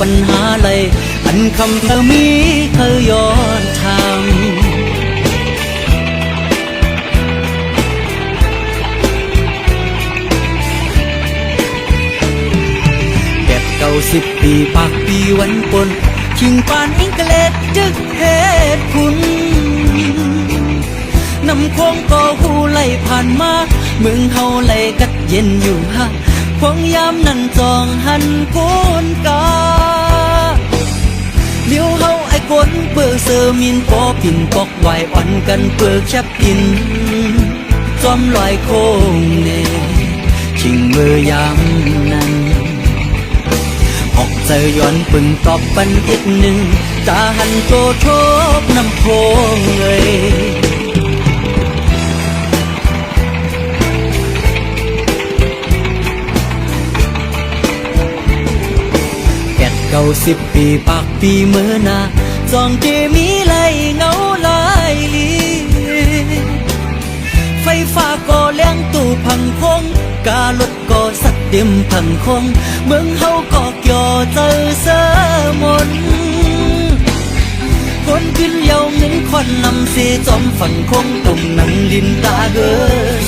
ปัญหาเลยอันคำเธอมีเธอย้อนทำแกบเก่าสิบปีปากปีวันปนชิงปานอิงเกลดจึกเหตุคุณนำค้งก็หูไหลผ่านมาเมืองเฮาไหลกัดเย็นอยู่ฮะพวงยามนั่นจองหันโกนกา เลี้ยวเฮาไอ้กนเปิกเซอร์มินปอปินปอกไหวอ่อนกันเปิดแคบกินจอมลอยโค้งเนชิงเมื่อยามนั้นออกเจอย้อนปึงตอบปันอีกหนึ่งตาหันโจโทบน้ำโพงเอ้ย เก่าสิบปีปากปีเมื่อนาจองเจมีไหลเงาลายลีไฟฟ้าก็เลี้ยงตู้พังคงการถก็สักเต็มพังคง เมืองเฮาก็เกี่ยวเจอเสมนคนขึ้นเยาเงินควันนำเสจอมฝันคงตุ่มนังลินตาเกอ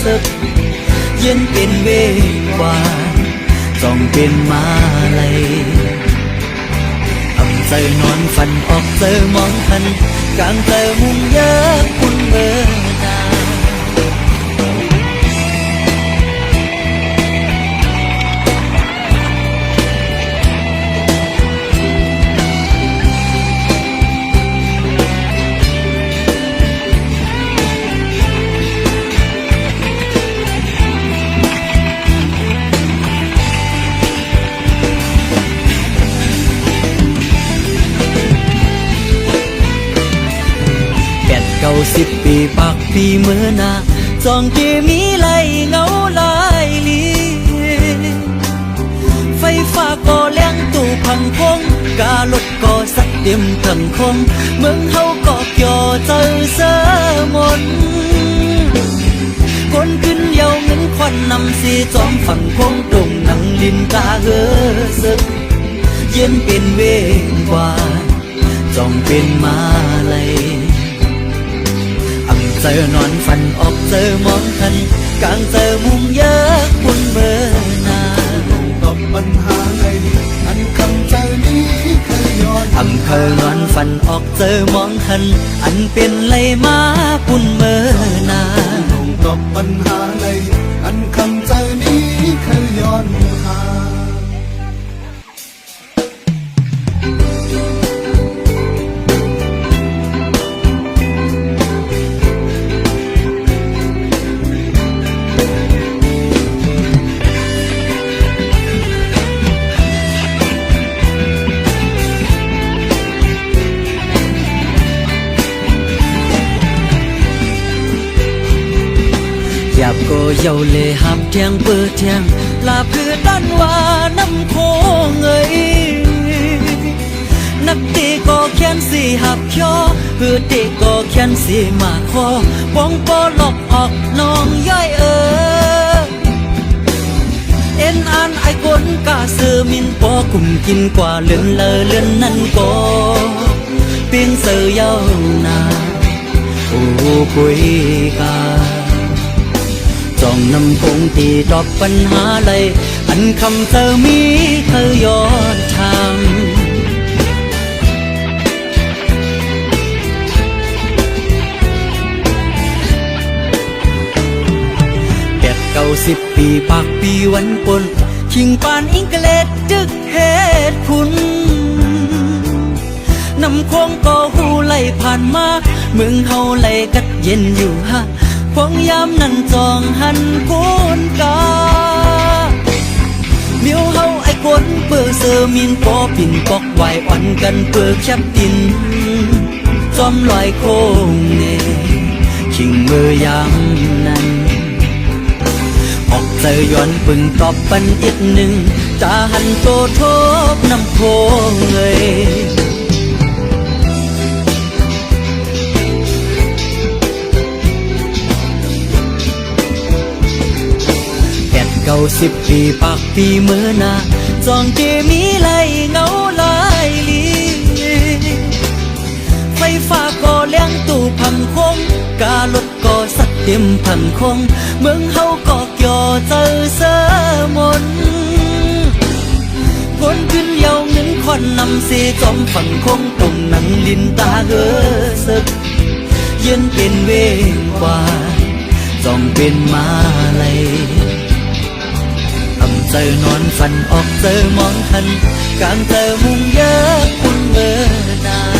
สึกเย็นเป็นเววาจ้องเป็นมาเลย ใจนอนฝันออกเจอมองทันกลางเจอมุมเยอะคุณเบอร์ สิบปีปากปีเมื่อนาจองเกมีไหลเงาลายลีไฟฟ้าก็แรงตู้พังคงการถก็สักเต็มพังคงเมืองเฮาก็เกี่ยวเจอเสมนคนขึ้นเยาเงินควันนำสีจอมฝันคงตรงนังลินตาเฮอสึกเย็นเป็นเวงกว่าจองเป็นมาเลย เจอนอนฝันออกเจอมองทันกลางเจอมุมเยอะคุณเบอร์นากับปัญหาในอันคำใจนี้เคยย้อนอำเภอนอนฝันออกเจอมองทันอันเป็นไรมาปุ่นเมื่อนาลงกับปัญหาในอันคำใจนี้เคยย้อน หาอยากก็เยาเลยหับเทียงเปิดเทียงลาเพื่อด้านว่าน้ำโคงเอ้ยนักตีก็แค้นสีหับคอเพื่อตะก็แค้นสีมาคอป้องปอหลอกออกน้องย่อยเออเอ็นอ่านไอ้คนกาเสือมินปอกุ่มกินกว่าเลื่อนเลอเลื่อนนั่นก็เปียงเสือยาวนาโอ้คุยกา นำคงตีตอบปัญหาเลย อันคำเธอมีเธอยอนทางแปดเก้าสิบปีปากปีวันปนชิงปานอิงเกลดจึกเหตุคุณนำคงก็หูไหลผ่านมา เมืองเฮาไหลกัดเย็นอยู่ฮะ พวงยามนั่นจองหันโกนกาเมียวเฮาไอ้คนเปิดเซอมินปอปินปอกไหวอ่อนกันเปิดแคบตินจอมลอยโค้งเนชิงเมื่อยามนั้นออกเจอย้อนปึงตอบปันอีกหนึ่งตาหันโตโทบน้ำโพงเอ้ย เก่าสิบปีปักปีเมื่อนาจองเกมีไหลเงาลายลีไฟฟ้าก่อเลี้ยงตู้พังคง กาลดก่อสัตว์เต็มพังคง เมืองเฮาก็เกี่ยวเจอเสมนคนขึ้นเยาวเงินคอนนำเสจอมฝังคงตุ่นังลินตาเออสึกเย็นเป็นเวงกว่าจอมเป็นมาเลย เจอนอนฝันออกเจอมองทันกลางเจอมุงเยอะคุณเมื่อนา